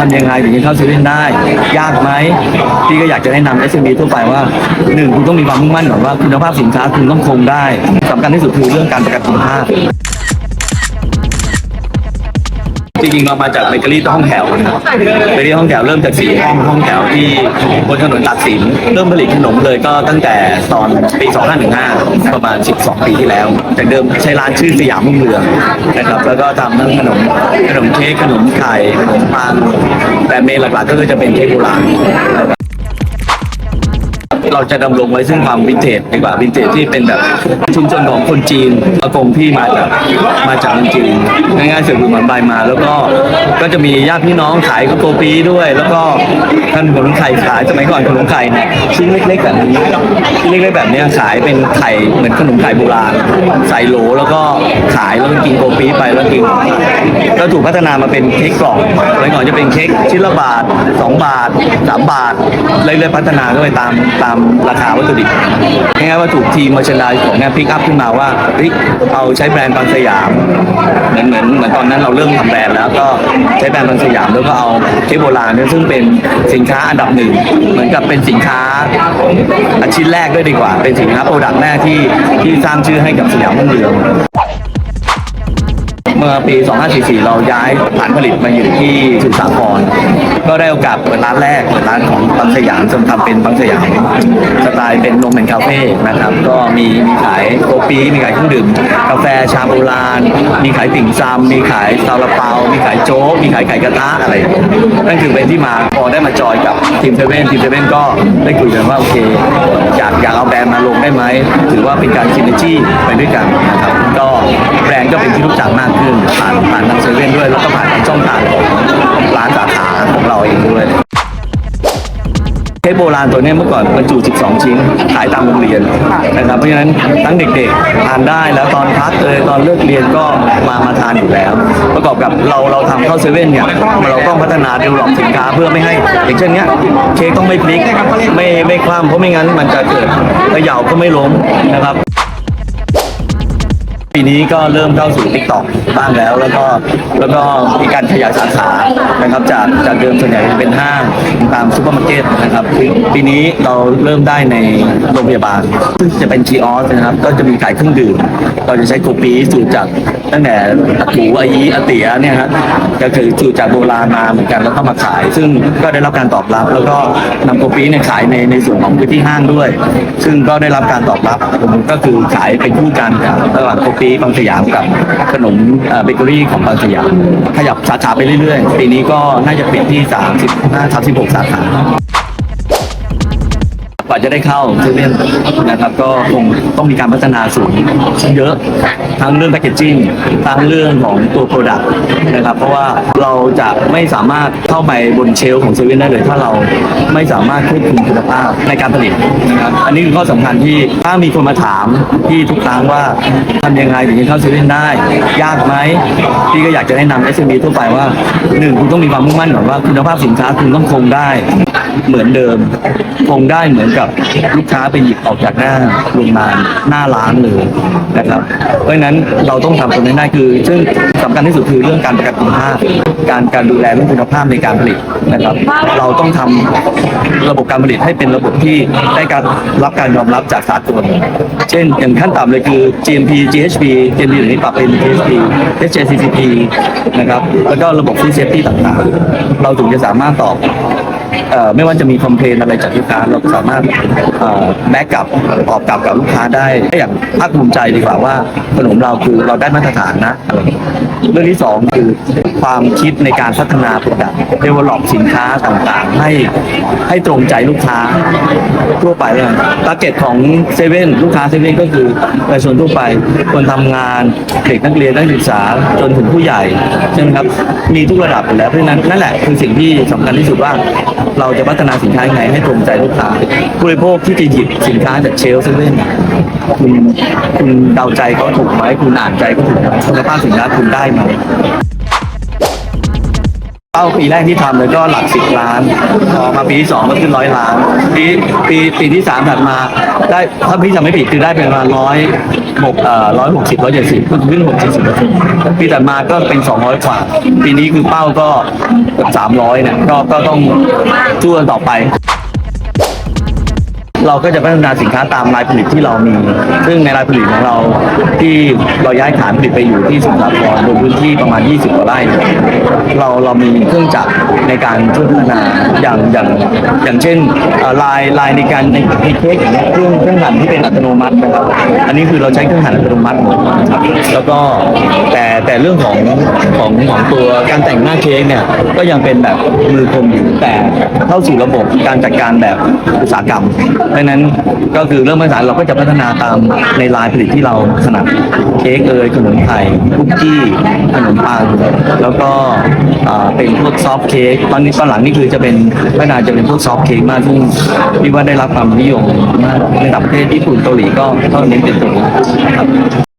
ทำยังไงถึงจะเข้าซีเว่นได้ ยากไหมพี่ก็อยากจะแนะนำ SME ทั่วไปว่าหนึ่งคุณต้องมีความมุ่งมั่นก่อนว่าคุณภาพสินค้าคุณต้องคงได้สำคัญที่สุดคือเรื่องการประกันคุณภาพ ริงๆเรามาจากเบเกอรี่ห้องแถวนะครับเบเกอรี่ห้องแถวเริ่มจากสี่ห้องห้องแถวที่บนถนนตัดสินเริ่มผลิตขนมเลยก็ตั้งแต่ตอนปี 2515 ประมาณ 12 ปีที่แล้ว จากเดิมใช้ร้านชื่อสยามมุ่งเรืองนะครับแล้วก็ทำทั้งขนมขนมเค้กขนมไข่ขนมปังแต่เมนหลักๆก็คือจะเป็นเค้กโบราณ เราจะดำรงไว้ซึ่งความวินเทจดีกว่าวินเทจที่เป็นแบบชุมชนของคนจีนอากงที่มาจากมาจากเมืองจีนง่ายๆเสือบุญหมันใบมา แล้วก็ก็จะมีญาติพี่น้องขายก็โกปีด้วย แล้วก็ขนมไข่ขายสมัยก่อนขนมไข่เนี่ยชิ้นเล็กๆแบบนี้ชิ้นเล็กๆแบบนี้ขายเป็นไข่เหมือนขนมไข่โบราณใส่โหลแล้วก็ขายแล้วก็กินโกปีไปแล้วกินก็ถูกพัฒนามาเป็นเค้กกล่องสมัยก่อนจะเป็นเค้กชิ้นละบาทสองบาทสามบาทเรื่อยๆพัฒนาก็ไปตามตามราคาวัตถุดิบง่ายๆว่าถูกทีมมาชนายของงานพิกอัพขึ้นมาว่าเฮ้ยเอาใช้แบรนด์บางสยาม เหมือนเหมือนเหมือนตอนนั้นเราเริ่มทำแบรนด์แล้วก็ใช้แบรนด์บางสยามแล้วก็เอาเค้กโบราณเนี่ยซึ่งเป็นสินค้าอันดับหนึ่งเหมือนกับเป็นสินค้าชิ้นแรกด้วยดีกว่า เป็นสินค้าโปรดักต์แรกที่ที่สร้างชื่อให้กับสยามรุ่งเมือง เมื่อปี 2544 เราย้ายฐานผลิตมาอยู่ที่สุสาคร ก็ได้โอกาสเปิดร้านแรกเปิดร้านของบางสยามจนทำเป็นบางสยามสไตล์เป็นนมเป็นคาเฟ่นะครับ ก็มีมีขายโกปีมีขายเครื่องดื่มกาแฟชาโบราณ มีขายติ่มซำมีขายซาลาเปา มีขายโจ๊กมีขายไก่กระทะอะไรนั่นคือเป็นที่มาพอได้มาจอยกับทีมเซเว่นทีมเซเว่นก็ได้คุยกันว่าโอเคอยากอยากเอาแบรนด์มาลงได้ไหมถือว่าเป็นการซินเนจี้ไปด้วยกันนะครับก็แบรนด์ก็เป็นที่รู้จักมากขึ้นผ่านผ่านทางเซเว่นด้วยแล้วก็ผ่านทางช่องทางของร้านสาขาของเราเองด้วยเค้กโบราณตัวนี้เมื่อก่อนบรรจุ 12 ชิ้น ขายตามโรงเรียนนะครับ เพราะฉะนั้นทั้งเด็กๆทานได้แล้วตอนพักเอยตอนเลิกเรียนก็มามาทานอยู่แล้ว ประกอบกับเราเราทำเข้าเซเว่นเนี่ยเราต้องพัฒนาดีลลอปสินค้าเพื่อไม่ให้ อย่างเช่นเนี้ยเค้กต้องไม่พลิกไม่ไม่คว่ำเพราะไม่งั้นมันจะเกิดเขย่าก็ไม่ล้มนะครับ ปีนี้ก็เริ่มเข้าสู่ t ิ k t o k บ้างแล้วแล้วก็แล้วก็มีการขยายสาขานะครับจากจากเดิมส่วนใหญ่เป็นห้างตามซูเปอร์มาร์เก็ตนะครับปีปีนี้เราเริ่มได้ในโรงพยาบาล ซึ่งจะเป็น g ีออสนะครับก็จะมีขายเครื่องดื่ม เราจะใช้โกปีสูตรจากตั้งแต่อากูอายีอาเตียเนี่ยฮะก็คือสูตรจากโบราณมาเหมือนกันแล้วก็มาขาย ซึ่งก็ได้รับการตอบรับ แล้วก็นำโกปีเนี่ยขายในในส่วนของพื้นที่ห้างด้วย ซึ่งก็ได้รับการตอบรับก็คือขายเป็นคู่กันระหว่างโกปีบางสยามกับขนมเอ่อเบเกอรี่ของบางสยาม ขยับสาขาไปเรื่อยๆ ปีนี้ก็น่าจะปิดที่ 35 36 สาขา กว่าจะได้เข้าเซเว่นนะครับก็คงต้องมีการพัฒนาสูงเยอะทั้งเรื่องแพคเกจจิ้งทั้งเรื่องของตัวโปรดักต์นะครับเพราะว่าเราจะไม่สามารถเข้าไปบนเชลของเซเว่นได้เลย ถ้าเราไม่สามารถควบคุมคุณภาพในการผลิตนะครับอันนี้คือข้อสำคัญที่ถ้ามีคนมาถามที่ทุกครั้งว่าทำยังไงถึงจะเข้าเซเว่นได้ ยากไหมพี่ก็อยากจะแนะนำ SME ทั่วไปว่าหนึ่งคุณต้องมีความมุ่งมั่นก่อนว่าคุณภาพสินค้าคุณต้องคงได้ เหมือนเดิม คงได้เหมือนกับลูกค้าไปหยิบออกจากหน้าโรงงานหน้าร้านเลยนะครับ เพราะฉะนั้นเราต้องทำตรงนี้ได้คือ ซึ่งสำคัญที่สุดคือเรื่องการประกันคุณภาพ การการดูแลเรื่องคุณภาพในการผลิตนะครับ เราต้องทำระบบการผลิตให้เป็นระบบที่ได้การรับการยอมรับจากสากลเช่น อย่างขั้นต่ำเลยคือ GMP GHP GMP เดี๋ยวนี้ปรับเป็น GSP HACCP นะครับ แล้วก็ระบบ Food Safety ต่างๆ เราถึงจะสามารถตอบ ไม่ว่าจะมีคอมเพลนอะไรจากลูกค้าเราสามารถแบ็กกลับตอบกลับกับลูกค้าได้อย่างภาคภูมิใจดีกว่าว่าขนมเราคือเราได้มาตรฐานนะเรื่องที่สองคือความคิดในการพัฒนาผลิตภัณฑ์เดเวลลอปสินค้าต่างๆ ให้ให้ตรงใจลูกค้าทั่วไปเลยตาเก็ตของเซเว่นลูกค้าเซเว่นก็คือประชาชนทั่วไปคนทำงานเด็กนักเรียนนักศึกษาจนถึงผู้ใหญ่ใช่ไหมครับมีทุกระดับอยู่แล้วเพราะฉะนั้นนั่นแหละคือสิ่งที่สำคัญที่สุดว่าเราจะพัฒนาสินค้ายังไงให้ตรงใจลูกค้าผู้บริโภคที่จะหยิบสินค้าจากเชลฟ์เซเว่นคุณคุณเดาใจเขาถูกไหมคุณอ่านใจเขาถูกไหมคุณภาพสินค้าคุณได้ไหม เป้าปีแรกที่ทำเลยก็หลักสิบล้านพอมาปีที่สองก็ขึ้นร้อยล้าน ปีปีปีที่สามถัดมา ได้ถ้าพี่จำไม่ผิดคือได้เป็นประมาณร้อยหกเอ่อร้อยหกสิบร้อยเจ็ดสิบขึ้นหกเจ็ดสิบปีถัดมาก็เป็นสองร้อยกว่า ปีนี้คือเป้าก็เกือบสามร้อยเนี่ยก็ก็ต้องช่วยกันต่อไป เราก็จะพัฒนาสินค้าตามรายผลิตที่เรามี ซึ่งในรายผลิตของเราที่เราย้ายฐานผลิตไปอยู่ที่สมุทรสาครบนพื้นที่ประมาณ 20กว่าไร่เราเรามีเครื่องจักรในการช่วยพัฒนาอย่างอย่างอย่างเช่นลายลายในการในในเค้กอย่างเงี้ยเครื่องเครื่องหั่นที่เป็นอัตโนมัตินะครับ อันนี้คือเราใช้เครื่องหั่นอัตโนมัติหมดครับแล้วก็ แต่เรื่องของของของตัวการแต่งหน้าเค้กเนี่ยก็ยังเป็นแบบมือคมอยู่แต่เข้าสู่ระบบการจัดการแบบอุตสาหกรรม เพราะฉะนั้นก็คือเรื่องมาตรฐานเราก็จะพัฒนาตามในลายผลิตที่เราถนัดเค้กเอยขนมไทยคุกกี้ขนมปังแล้วก็เป็นพวกซอฟต์เค้กตอนนี้ตอนหลังนี่คือจะเป็นพัฒนาจะเป็นพวกซอฟต์เค้กมากซึ่งพี่ว่าได้รับความนิยมมากในต่างประเทศญี่ปุ่นเกาหลีก็ก็เน้นเป็นตัวนี้ครับ